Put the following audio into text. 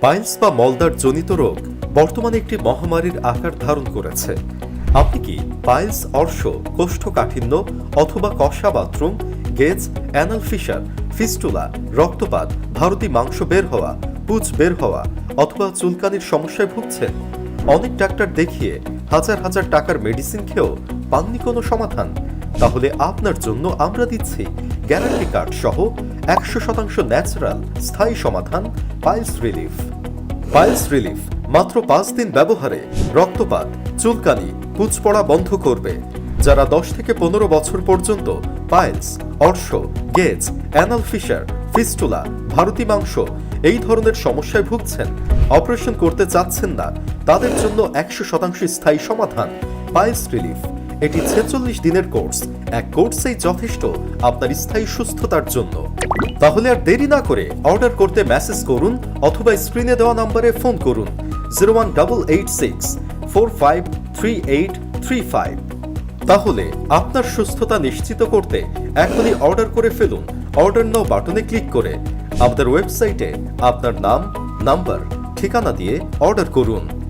Piles বা মলদার জনিত রোগ বর্তমানে একটি মহামারীর আকার ধারণ করেছে। আপনি কি পাইলস, অর্শ, কোষ্ঠকাঠিন্য অথবা কষা বাথরুম, গেজ, অ্যানাল ফিশার, ফিস্টুলা, রক্তপাত, ভারতী মাংস বের হওয়া, পুজ বের হওয়া অথবা চুলকানির সমস্যায় ভুগছেন? অনেক ডাক্তার দেখিয়ে হাজার হাজার টাকার মেডিসিন খেয়েও পাননি কোনো সমাধান। তাহলে আপনার জন্য আমরা দিচ্ছি গ্যারান্টি কার্ড সহ একশো শতাংশ ন্যাচারাল স্থায়ী সমাধান পাইলস রিলিফ। পাইলস রিলিফ মাত্র পাঁচ দিন ব্যবহারে রক্তপাত, চুলকানি পুচ পড়া বন্ধ করবে। যারা দশ থেকে পনেরো বছর পর্যন্ত পাইলস, অর্শ, গেজ, অ্যানাল ফিশার, ফিস্টুলা, ভারতী মাংস এই ধরনের সমস্যায় ভুগছেন, অপারেশন করতে চাচ্ছেন না, তাদের জন্য একশো শতাংশ স্থায়ী সমাধান পাইলস রিলিফ। এটি ছেচল্লিশ দিনের কোর্স। এক কোর্সেই যথেষ্ট আপনার স্থায়ী সুস্থতার জন্য। তাহলে আর দেরি না করে অর্ডার করতে মেসেজ করুন অথবা স্ক্রিনে দেওয়া নম্বরে ফোন করুন। Zero one double eight six, four five, three eight, three five. তাহলে আপনার সুস্থতা নিশ্চিত করতে এখনই অর্ডার করে ফেলুন। অর্ডার নাও বাটনে ক্লিক করে আমাদের ওয়েবসাইটে আপনার নাম, নাম্বার, ঠিকানা দিয়ে অর্ডার করুন।